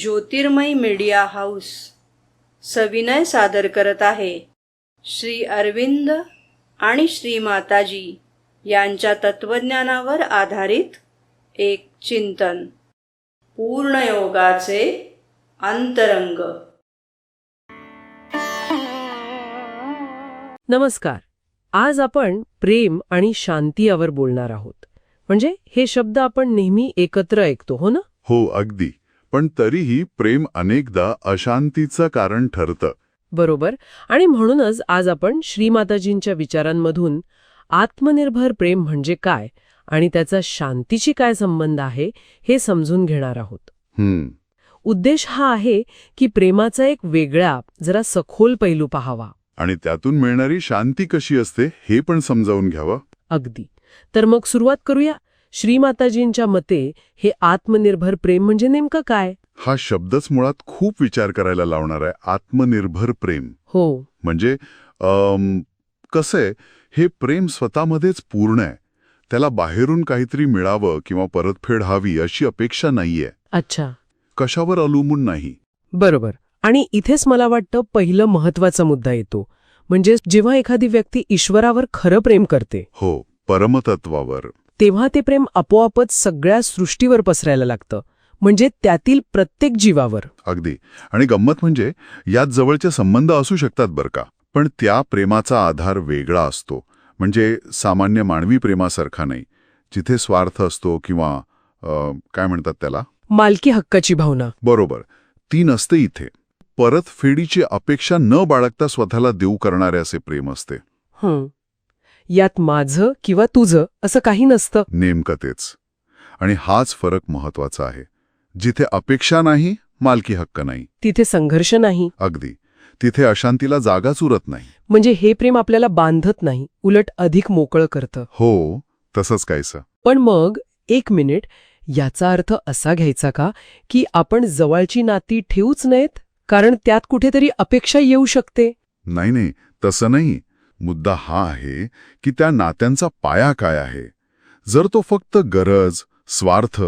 ज्योतिर्मय media house सविनय सादर करत आहे. श्री अरविंद आणि श्री माताजी यांच्या तत्वज्ञानावर आधारित एक चिंतन. पूर्णयोगाचे अंतरंग. नमस्कार. आज आपण प्रेम आणि शांती यावर बोलणार आहोत. म्हणजे हे शब्द आपण नेहमी एकत्र ऐकतो हो ना? हो अगदी. पण तरीही प्रेम अनेकदा अशांतीचं कारण ठरतं. बरोबर. आणि म्हणूनच आज आपण श्रीमाताजींच्या विचारांमधून आत्मनिर्भर प्रेम म्हणजे काय आणि त्याचा शांतीशी काय संबंध आहे हे समजून घेणार आहोत. हम्म. उद्देश हा आहे की प्रेमाचा एक वेगळा जरा सखोल पैलू पाहावा. आणि त्यातून मिळणारी शांती कशी असते हे पण समजावून घ्यावं? अगदी. तर मग सुरुवात करूया. श्रीमाताजींच्या मते हे आत्मनिर्भर प्रेम म्हणजे नेमकं काय? हा शब्दच मुळात खूप विचार करायला लावणार आहे आत्मनिर्भर प्रेम. हो. म्हणजे कसं हे प्रेम स्वतःमध्येच पूर्ण आहे. त्याला बाहेरून काहीतरी मिळावं किंवा परतफेड हवी अशी अपेक्षा नाहीये. अच्छा. कशावर अवलंबून नाही. बरोबर. आणि इथेच मला वाटतं पहिलं महत्त्वाचा मुद्दा येतो. म्हणजे जेव्हा एखादी व्यक्ती ईश्वरावर खरं प्रेम करते. हो परमतत्वावर. तेव्हा ते प्रेम आपोआपच सगळ्या सृष्टीवर पसरायला लागतं म्हणजे त्यातील प्रत्येक जीवावर. अगदी. आणि गंमत म्हणजे यात जवळचे संबंध असू शकतात बरं का पण त्या प्रेमाचा आधार वेगळा असतो. म्हणजे सामान्य मानवी प्रेमासारखा नाही. जिथे स्वार्थ असतो किंवा काय म्हणतात त्याला? मालकी हक्काची भावना. बरोबर. ती नसते इथे. परतफेडीची अपेक्षा न बाळगता स्वतःला देऊ करणारे असे प्रेम असते. हं. यात माझं किंवा तुझं असं काही नसतं. नेमकं तेच. आणि हाच फरक महत्त्वाचा आहे. जिथे अपेक्षा नाही मालकी हक्क नाही. तिथे संघर्ष नाही. अगदी. तिथे अशांतीला जागाच उरत नाही. म्हणजे हे प्रेम आपल्याला बांधत नाही उलट अधिक मोकळं करतं. हो तसंच कायचं पण मग एक मिनिट याचा अर्थ असा घ्यायचा का की आपण जवळची नाती ठेवूच नयेत कारण त्यात कुठेतरी अपेक्षा येऊ शकते? नाही नाही तसं नाही. मुद्दा हा आहे की त्या नात्यांचा पाया काय आहे? जर तो फक्त गरज स्वार्थ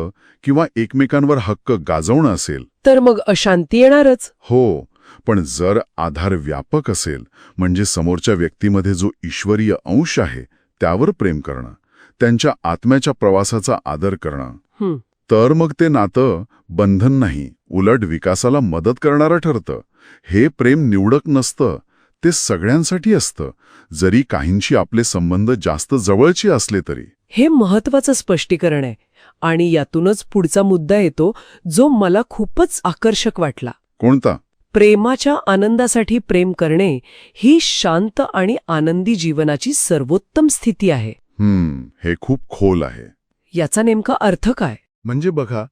किंवा एकमेकांवर हक्क गाजवणं असेल. तर मग अशांती येणारच. हो पण जर आधार व्यापक असेल म्हणजे समोरच्या व्यक्तीमध्ये जो ईश्वरीय अंश आहे त्यावर प्रेम करणं त्यांच्या आत्म्याच्या प्रवासाचा आदर करणं तर मग ते नातं बंधन नाही उलट विकासाला मदत करणारं ठरतं. हे प्रेम निवडक नसतं ते सगळ्यांसाठी असतं जरी काहींशी आपले संबंध जास्त जवळचे असले तरी. हे महत्वाचं स्पष्टीकरण आहे आणि यातूनच पुढचा मुद्दा येतो जो मला खूपच आकर्षक वाटला. कोणता? प्रेमाच्या आनंदासाठी प्रेम करणे ही शांत आणि आनंदी जीवनाची सर्वोत्तम स्थिती आहे. हम्म हे खूप खोल आहे. याचा नेमका अर्थ काय? म्हणजे बघा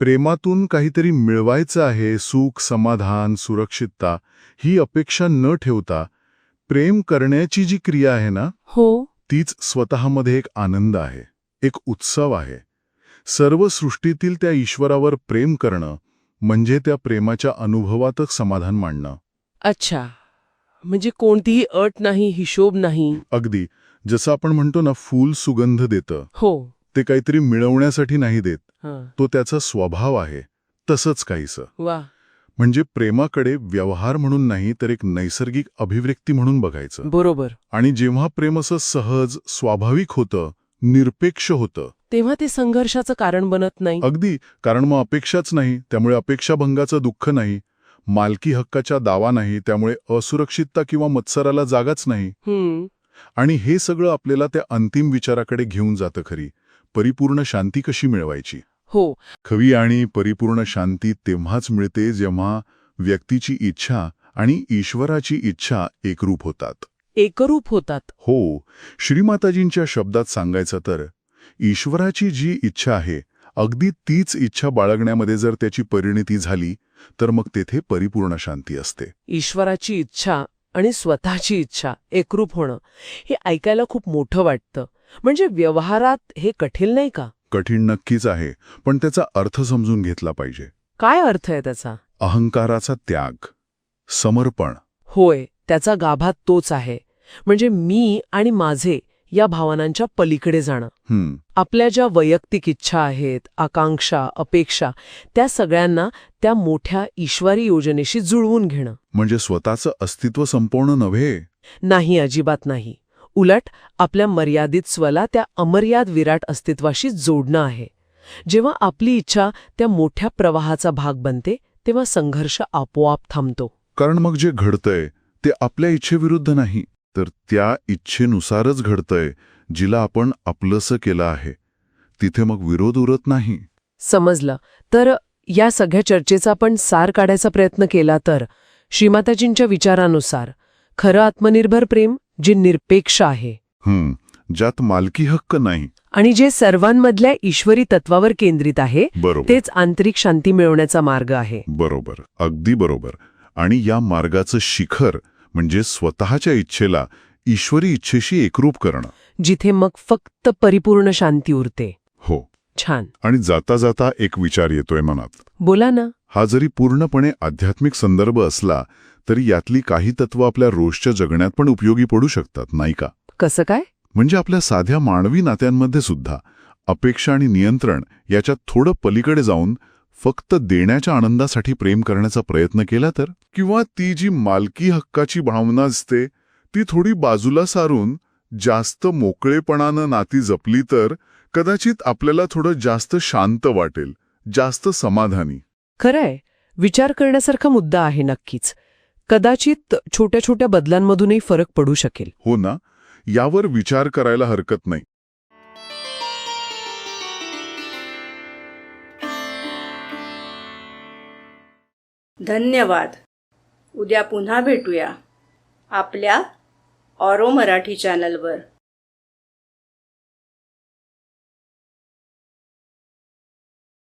प्रेमातून काहीतरी मिळवायचं आहे सुख समाधान सुरक्षितता ही अपेक्षा न ठेवता प्रेम करण्याची जी क्रिया आहे ना हो. तीच स्वतःमध्ये एक आनंद आहे एक उत्सव आहे. सर्व सृष्टीतील त्या ईश्वरावर प्रेम करणं म्हणजे त्या प्रेमाच्या अनुभवातच समाधान मांडणं. अच्छा. म्हणजे कोणतीही अट नाही हिशोब नाही. अगदी. जसं आपण म्हणतो ना फूल सुगंध देतं. हो. ते काहीतरी मिळवण्यासाठी नाही देत. तो त्याचा स्वभाव आहे. तसंच काहीसं. म्हणजे प्रेमाकडे व्यवहार म्हणून नाही तर एक नैसर्गिक अभिव्यक्ती म्हणून बघायचं. बरोबर. आणि जेव्हा प्रेम असं सहज स्वाभाविक होतं निरपेक्ष होतं. तेव्हा ते संघर्षाचं कारण बनत नाही. अगदी. कारण मग अपेक्षाच नाही. त्यामुळे अपेक्षाभंगाचं दुःख नाही. मालकी हक्काच्या दावा नाही. त्यामुळे असुरक्षितता किंवा मत्सराला जागाच नाही. आणि हे सगळं आपल्याला त्या अंतिम विचाराकडे घेऊन जातं खरी. परिपूर्ण शांती कशी मिळवायची? हो. खवी आणि परिपूर्ण शांती तेव्हाच मिळते जेव्हा व्यक्तीची इच्छा आणि ईश्वराची इच्छा एकरूप होतात. एकरूप होतात. हो. श्रीमाताजींच्या शब्दात सांगायचं तर ईश्वराची जी इच्छा आहे अगदी तीच इच्छा बाळगण्यामध्ये जर त्याची परिणिती झाली तर मग तेथे परिपूर्ण शांती असते. ईश्वराची इच्छा आणि स्वतःची इच्छा एकरूप होणं हे ऐकायला खूप मोठं वाटतं. म्हणजे व्यवहारात हे कठीण नाही का? कठीण नक्कीच आहे पण त्याचा अर्थ समजून घेतला पाहिजे. काय अर्थ आहे त्याचा? अहंकाराचा त्याग समर्पण. होय त्याचा गाभा तोच आहे. म्हणजे मी आणि माझे या भावनांच्या पलीकडे जाणं. हम्म. आपल्या ज्या वैयक्तिक इच्छा आहेत आकांक्षा अपेक्षा त्या सगळ्यांना त्या मोठ्या ईश्वरी योजनेशी जुळवून घेणं. म्हणजे स्वतःचं अस्तित्व संपवणं नव्हे? नाही अजिबात नाही. उलट आपल्या मर्यादित स्वला त्या अमर्याद विराट अस्तित्वाशी जोडणं आहे. जेव्हा आपली इच्छा त्या मोठ्या प्रवाहाचा भाग बनते तेव्हा संघर्ष आपोआप थांबतो. कारण मग जे घडतंय ते आपल्या इच्छेविरुद्ध नाही तर त्या इच्छेनुसारच घडतंय जिला आपण आपलंसं केलं आहे. तिथे मग विरोध उरत नाही. समजलं. तर या सगळ्या चर्चेचा आपण सार काढायचा प्रयत्न केला तर श्रीमाताजींच्या विचारानुसार खरं आत्मनिर्भर प्रेम जे निरपेक्ष आहे. हम्म ज्यात मालकी हक्क नाही. आणि जे सर्वांमधल्या ईश्वरी तत्वावर केंद्रित आहे बरोबर. तेच आंतरिक शांती मिळवण्याचा मार्ग आहे. बरोबर अगदी बरोबर. आणि या मार्गाचं शिखर म्हणजे स्वतःच्या इच्छेला ईश्वरी इच्छेशी एकरूप करणं. जिथे मग फक्त परिपूर्ण शांती उरते. हो. छान. आणि जाता जाता एक विचार येतोय मनात. बोला ना. हा जरी पूर्णपणे आध्यात्मिक संदर्भ असला तरी यातली काही तत्व आपल्या रोजच्या जगण्यात पण उपयोगी पडू शकतात नाही का? कसं काय? म्हणजे आपल्या साध्या मानवी नात्यांमध्ये सुद्धा अपेक्षा आणि नियंत्रण याच्यात थोडं पलीकडे जाऊन फक्त देण्याच्या आनंदासाठी प्रेम करण्याचा प्रयत्न केला तर? किंवा ती जी मालकी हक्काची भावना असते ती थोडी बाजूला सारून जास्त मोकळेपणानं नाती जपली तर कदाचित आपल्याला थोडं जास्त शांत वाटेल जास्त समाधानी. खरंय. विचार करण्यासारखा मुद्दा आहे नक्कीच. कदाचित छोट्या छोट्या बदलांमधूनही फरक पडू शकेल. हो ना? यावर विचार करायला हरकत नाही. धन्यवाद. उद्या पुन्हा भेटूया आपल्या ऑरो मराठी चॅनलवर.